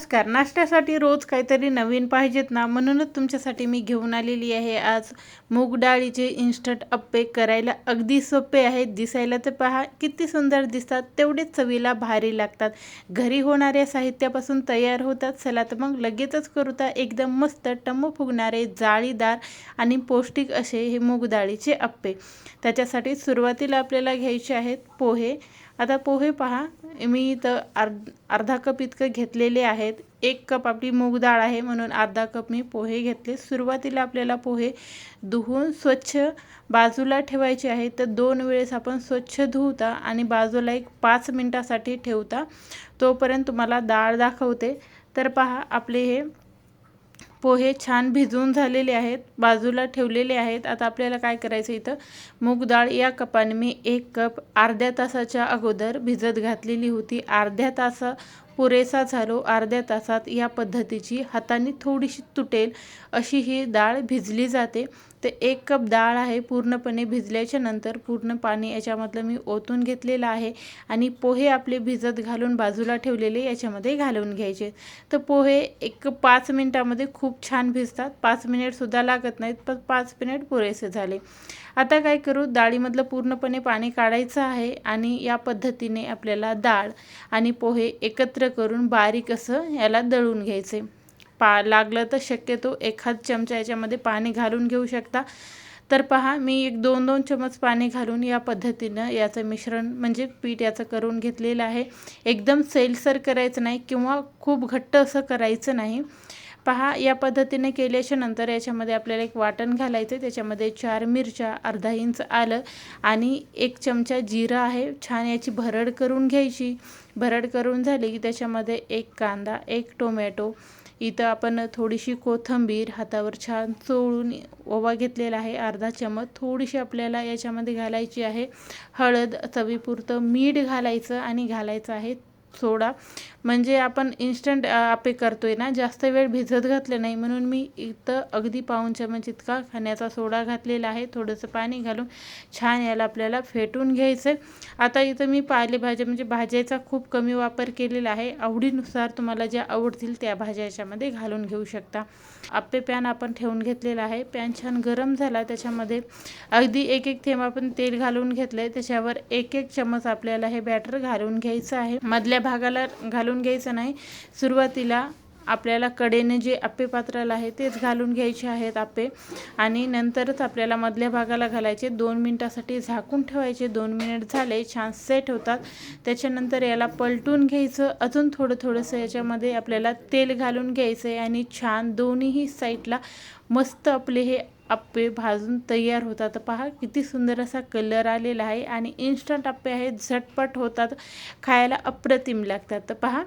नमस्कार. नाश्त्यासाठी रोज काहीतरी नवीन पाहिजेत ना? म्हणूनच तुमच्यासाठी मी घेऊन आलेली आहे आज मूग डाळीचे इन्स्टंट अप्पे करायला. अगदी सोपे आहेत. दिसायला तर पहा किती सुंदर दिसतात. तेवढेच चवीला भारी लागतात. घरी होणाऱ्या साहित्यापासून तयार होतात. चला तर मग लगेचच करूता एकदम मस्त टम्म फुगणारे जाळीदार आणि पौष्टिक असे हे मूग डाळीचे अप्पे. त्याच्यासाठी सुरुवातीला आपल्याला घ्यायचे आहेत पोहे. आता पोहे पहा. मी इथं अर्ध अर्धा कप इतकं घेतलेले आहेत. एक कप आपली मूग डाळ आहे म्हणून अर्धा कप मी पोहे घेतले. सुरुवातीला आपल्याला पोहे धुवून स्वच्छ बाजूला ठेवायचे आहे. तर दोन वेळेस आपण स्वच्छ धुवता आणि बाजूला एक पाच मिनटासाठी ठेवता तोपर्यंत तुम्हाला डाळ दाखवते. तर पहा आपले हे पोहे छान भिजवून झालेले आहेत बाजूला ठेवलेले आहेत. आता आपल्याला काय करायचं इथं? मूग डाळ या कपाने मी एक कप अर्ध्या तासाच्या अगोदर भिजत घातलेली होती. अर्ध्या तासा पुरेसा झालो अर्ध्या तासात या पद्धतीची हाताने थोडीशी तुटेल अशी ही डाळ भिजली जाते. तर एक कप डाळ आहे पूर्णपणे भिजल्याच्या नंतर पूर्ण पाणी याच्यामधलं मी ओतून घेतलेलं आहे आणि पोहे आपले भिजत घालून बाजूला ठेवलेले याच्यामध्ये घालून घ्यायचे. तर पोहे एक पाच मिनटामध्ये खूप छान भिजतात. पाच मिनिटसुद्धा लागत नाहीत पण पाच मिनिट पुरेसे झाले. आता काय करू? डाळीमधलं पूर्णपणे पाणी काढायचं आहे आणि या पद्धतीने आपल्याला डाळ आणि पोहे एकत्र करून बारीक असं याला दळून घ्यायचे. पा लागलं तर शक्यतो एखाद चमचा याच्यामध्ये पाणी घालून घेऊ शकता. तर पहा मी एक दोन दोन चमच पाणी घालून या पद्धतीनं याचं मिश्रण म्हणजे पीठ याचं करून घेतलेलं आहे. एकदम सैलसर करायचं नाही किंवा खूप घट्ट असं करायचं नाही. पहा या पद्धतीने केल्याच्यानंतर याच्यामध्ये आपल्याला एक वाटण घालायचं आहे. त्याच्यामध्ये चार मिरच्या अर्धा इंच आलं आणि एक चमचा जिरं आहे. छान याची भरड करून घ्यायची. भरड करून झाली की त्याच्यामध्ये एक कांदा एक टोमॅटो इथं आपण थोडीशी कोथंबीर हातावर छान चोळून ओवा घेतलेला आहे. अर्धा चमच थोडीशी आपल्याला याच्यामध्ये घालायची आहे. हळद चवीपुरतं मीठ घालायचं आणि घालायचं आहे. सोडा. म्हणजे आपण इन्स्टंट आपे करतो आहे ना जास्त वेळ भिजत घातले नाही म्हणून मी इथं अगदी पाऊन चमच इतका खाण्याचा सोडा घातलेला आहे. थोडंसं पाणी घालून छान याला आपल्याला फेटून घ्यायचं आता इथं मी पालेभाज्या म्हणजे भाज्याचा खूप कमी वापर केलेला आहे. आवडीनुसार तुम्हाला ज्या आवडतील त्या भाज्या याच्यामध्ये घालून घेऊ शकता. आप्पे पॅन आपण ठेवून घेतलेला आहे. पॅन छान गरम झाला त्याच्यामध्ये अगदी एक एक थेंब आपण तेल घालून घेतलं आहे त्याच्यावर एक एक चमच आपल्याला हे बॅटर घालून घ्यायचं आहे. मधल्या भागाला घालून घ्यायचं नाही. सुरुवातीला आपल्याला कडेने जे आप्पे पात्राला आहे तेच घालून घ्यायचे आहेत आप्पे. आणि नंतरच आपल्याला मधल्या भागाला घालायचे. दोन मिनटासाठी झाकून ठेवायचे. दोन मिनिट झाले छान सेट होतात. त्याच्यानंतर याला पलटून घ्यायचं. अजून थोडं थोडंसं याच्यामध्ये आपल्याला तेल घालून घ्यायचं आहे आणि छान दोन्हीही साईडला मस्त आपले हे आप्पे भाजून तयार होतात. पहा किती सुंदर असा कलर आलेला आहे आणि इन्स्टंट आप्पे आहेत झटपट होतात खायला अप्रतिम लागतात. तर पहा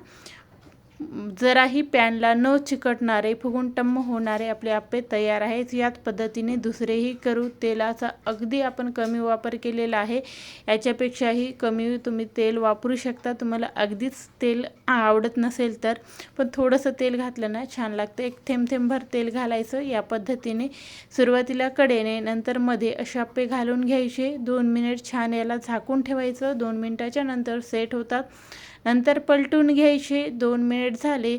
जराही पॅनला न चिकटणारे फुगून टम्म होणारे आपले आप्पे तयार आहेत. याच पद्धतीने दुसरेही करू तेलाचा अगदी आपण कमी वापर केलेला आहे. याच्यापेक्षाही कमी तुम्ही तेल वापरू शकता. तुम्हाला अगदीच तेल आवडत नसेल तर. पण थोडंसं तेल घातलं ना छान लागतं. एक थेंब थेंबभर तेल घालायचं. या पद्धतीने सुरुवातीला कडेने नंतर मध्ये असे आप्पे घालून घ्यायचे. दोन मिनिट छान याला झाकून ठेवायचं. दोन मिनिटाच्या नंतर सेट होतात. नंतर पलटून घ्यायचे. दोन मिनिट झाले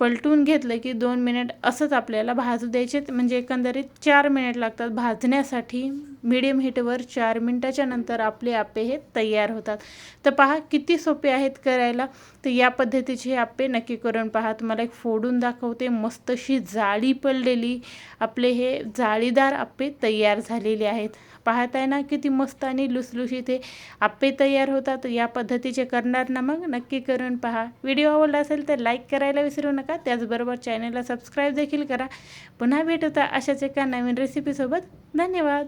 पलटून घेतलं की दोन मिनिट असंच आपल्याला भाजू द्यायचे. म्हणजे एकंदरीत चार मिनिट लागतात भाजण्यासाठी. मिडियम हीटवर चार मिनटाच्या नंतर आपले आप्पे हे तयार होतात. तर पहा किती सोपे आहेत करायला. तर या पद्धतीचे हे आप्पे नक्की करून पहा. तुम्हाला एक फोडून दाखवते. मस्तशी जाळी पडलेली आपले हे जाळीदार आप्पे तयार झालेले आहेत. पाहताय ना किती मस्त आणि लुसलुशीत हे आप्पे तयार होतात. या पद्धतीचे करणार ना मग नक्की करून पहा. व्हिडिओ आवडला असेल तर लाईक करायला विसरू नका. त्याचबरोबर चॅनलला सबस्क्राईब देखील करा. पुन्हा भेटता अशाच एका नवीन रेसिपीसोबत धन्यवाद!